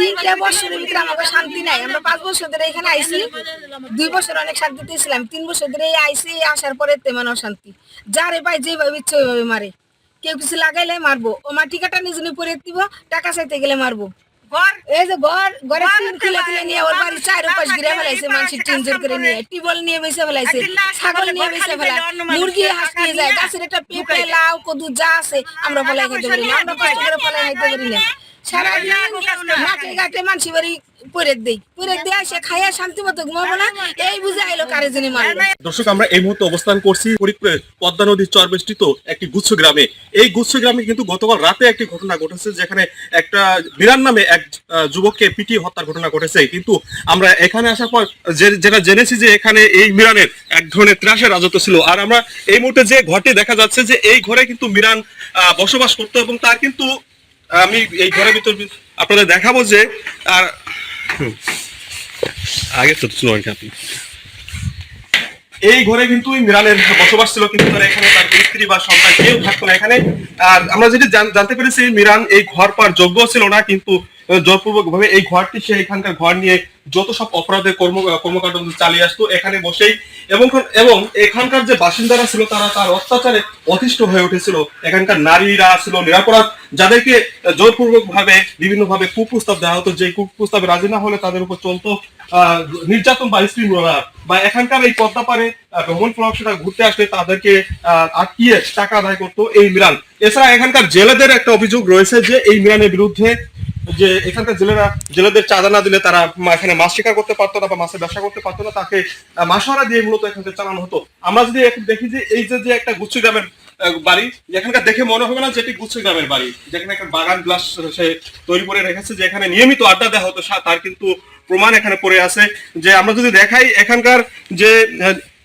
তিনটা বছরের ভিতরে আমাকে শান্তি নাই। আমরা পাঁচ বছর ধরে এখানে আইছি। দুই বছর অনেক শান্তিতে ছিলাম তিন বছর ধরে এই আইসি আসার পরে তেমন অশান্তি। যারে পাই যেভাবে ইচ্ছে ওইভাবে মারে। কেউ কিছু লাগাইলে মারবো। ও মাটি কাটা নিজনে পরে দিব টাকা চাইতে গেলে মারবো। এই যে ঘর ঘরে টিন খুলে খুলে নিয়ে ওর বাড়ি চার পাঁচ ঘিরে ফেলাইছে মানুষের টিন জোর করে নিয়ে। টিবল নিয়ে বেসে ফেলাইছে ছাগল নিয়ে বেসে ফেলায় মুরগি হাঁস নিয়ে যায় গাছের একটা পেঁপে লাউ কদু যা আছে আমরা ফলাই খাইতে পারি না। আমরা কষ্ট করে ফলাই খাইতে পারি না। দর্শক আমরা এই মুহূর্তে অবস্থান করছি ফরিদপুরের পদ্মা নদীর চরবেষ্টিত একটি গুচ্ছ গ্রামে। এই গুচ্ছ গ্রামে কিন্তু গতকাল রাতে একটি ঘটনা ঘটেছে যেখানে একটা বিরান নামে এক যুবককে পিটিয়ে হত্যার ঘটনা ঘটেছে। কিন্তু আমরা এখানে আসার পর যেটা জেনেছি যে এখানে এই মিরানের এক ধরনের ত্রাসের রাজত্ব ছিল। আর আমরা এই মুহূর্তে যে ঘরটি দেখা যাচ্ছে যে এই ঘরে কিন্তু মিরান আহ, বসবাস করতো এবং তার কিন্তু আমি এই ঘরের ভিতর আপনাদের দেখাবো যে, আর আগে তো শুনুন আপনি। এই ঘরে কিন্তু ইমরানের বসবাস ছিল, কিন্তু তার এখানে তার স্ত্রী বা সন্তান কেউ থাকতো না এখানে। আর আমরা যেটি জানতে পেরেছি মিরান এই ঘর পাওয়ার যোগ্য ছিল না কিন্তু জোরপূর্বক ভাবে এই ঘরটি সে এখানকার ঘর নিয়ে যত সব অপরাধের কর্ম কর্মকাণ্ড চালিয়ে আসতো এখানে বসেই। এবং এবং এখানকার যে বাসিন্দারা ছিল তারা তার অত্যাচারে অতিষ্ঠ হয়ে উঠেছিল। এখানকার নারীরা ছিল নিরাপরাধ যাদেরকে জোরপূর্বক ভাবে বিভিন্ন ভাবে কুপ্রস্তাব দেওয়া হতো। যে কুপ্রস্তাবে রাজি না হলে তাদের উপর চলতো আহ, নির্যাতন বা স্ত্রী বা এখানকার এই পদ্মা পারে ভ্রমণ প্রভাবসরা ঘুরতে আসলে তাদেরকে আটকিয়ে টাকা আদায় করতো এই মিরান এছাড়া এখানকার জেলেদের একটা অভিযোগ রয়েছে যে এই মিরানের বিরুদ্ধে যে এখানকার জেলেরা জেলেদের চাঁদা না দিলে তারা এখানে মাছ শিকার করতে পারতো না বা মাছের ব্যবসা করতে পারতো না তাকে আহ, মাসোয়ারা দিয়ে মূলত এখান থেকে চালানো হতো। আমরা যদি দেখি যে এই যে একটা গুচ্ছ গ্রামের বাড়ি এখানকার দেখে মনে হবে না যে এটি গুচ্ছ গ্রামের বাড়ি যেখানে একটা বাগান গ্লাস সে তৈরি করে রেখেছে যে এখানে নিয়মিত আড্ডা দেওয়া হতো তার কিন্তু প্রমাণ এখানে পড়ে আছে। যে আমরা যদি দেখাই এখানকার যে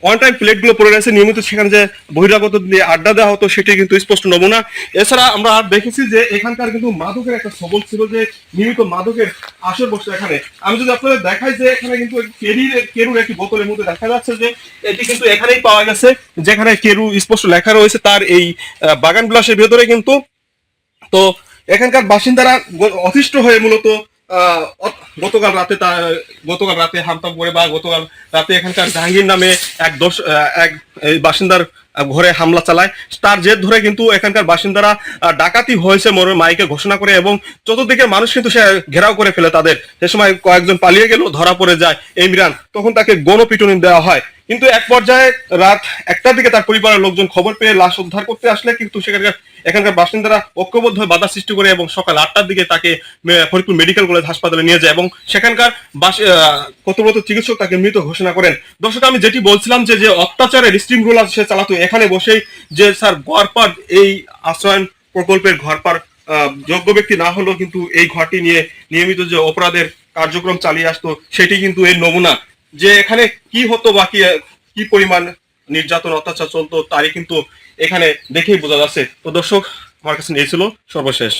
ওয়ান টাইম প্লেটগুলো পড়ে রয়েছে। নিয়মিত সেখানে যে বহিরাগত দিয়ে আড্ডা দেওয়া হতো সেটি কিন্তু স্পষ্ট নমুনা। এছাড়া আমরা দেখেছি যে এখানকার কিন্তু মাদকের একটা সবল ছিল যে নিয়মিত মাদকের আসর বসতো এখানে। আমি যদি আপনাদের দেখাই যে এখানে কিন্তু কেরির কেরুর একটি বোতলের মধ্যে দেখা যাচ্ছে যে এটি কিন্তু এখানেই পাওয়া গেছে যেখানে কেরু স্পষ্ট লেখা রয়েছে তার এই বাগান বিলাসের ভেতরে কিন্তু। তো এখানকার বাসিন্দারা অতিষ্ঠ হয়ে মূলত আহ, গতকাল রাতে তা- গতকাল রাতে হামতাম করে বা গতকাল রাতে এখানকার জাহাঙ্গীর নামে এক দোষ এক বাসিন্দার ঘরে হামলা চালায়। তার জেদ ধরে কিন্তু এখানকার বাসিন্দারা ডাকাতি হয়েছে মনে মাইকে ঘোষণা করে এবং চতুর্দিকে মানুষ কিন্তু সে ঘেরাও করে ফেলে তাদের। সে সময় কয়েকজন পালিয়ে গেল, ধরা পড়ে যায়। ইমরান তখন তাকে গণপিটুনি দেওয়া হয়। কিন্তু এক পর্যায়ে রাত একটার দিকে তার পরিবারের লোকজন খবর পেয়ে লাশ উদ্ধার করতে আসলে কিন্তু সেখানকার, এখানকার বাসিন্দারা ঐক্যবদ্ধ হয়ে বাধা সৃষ্টি করে এবং সকাল আটটার দিকে তাকে ফরিদপুর মেডিকেল কলেজ হাসপাতালে নিয়ে যায় এবং সেখানকার কর্তব্যরত চিকিৎসক তাকে মৃত ঘোষণা করেন। দর্শক, আমি যেটি বলছিলাম যে যে অত্যাচারের স্ট্রিম সে চালাতো এখানে বসেই যে স্যার গড়পার এই আশ্রয়ন প্রকল্পের ঘরপার যোগ্য ব্যক্তি না হলেও কিন্তু এই ঘরটি নিয়ে নিয়মিত যে অপরাধের কার্যক্রম চালিয়ে আসতো, সেটি কিন্তু এর নমুনা। যে এখানে কি হতো বা কি কি পরিমাণ নির্যাতন, অত্যাচার চলতো, তারই কিন্তু এখানে দেখেই বোঝা যাচ্ছে। তো দর্শক, আমার কাছে নিয়েছিল সর্বশেষ।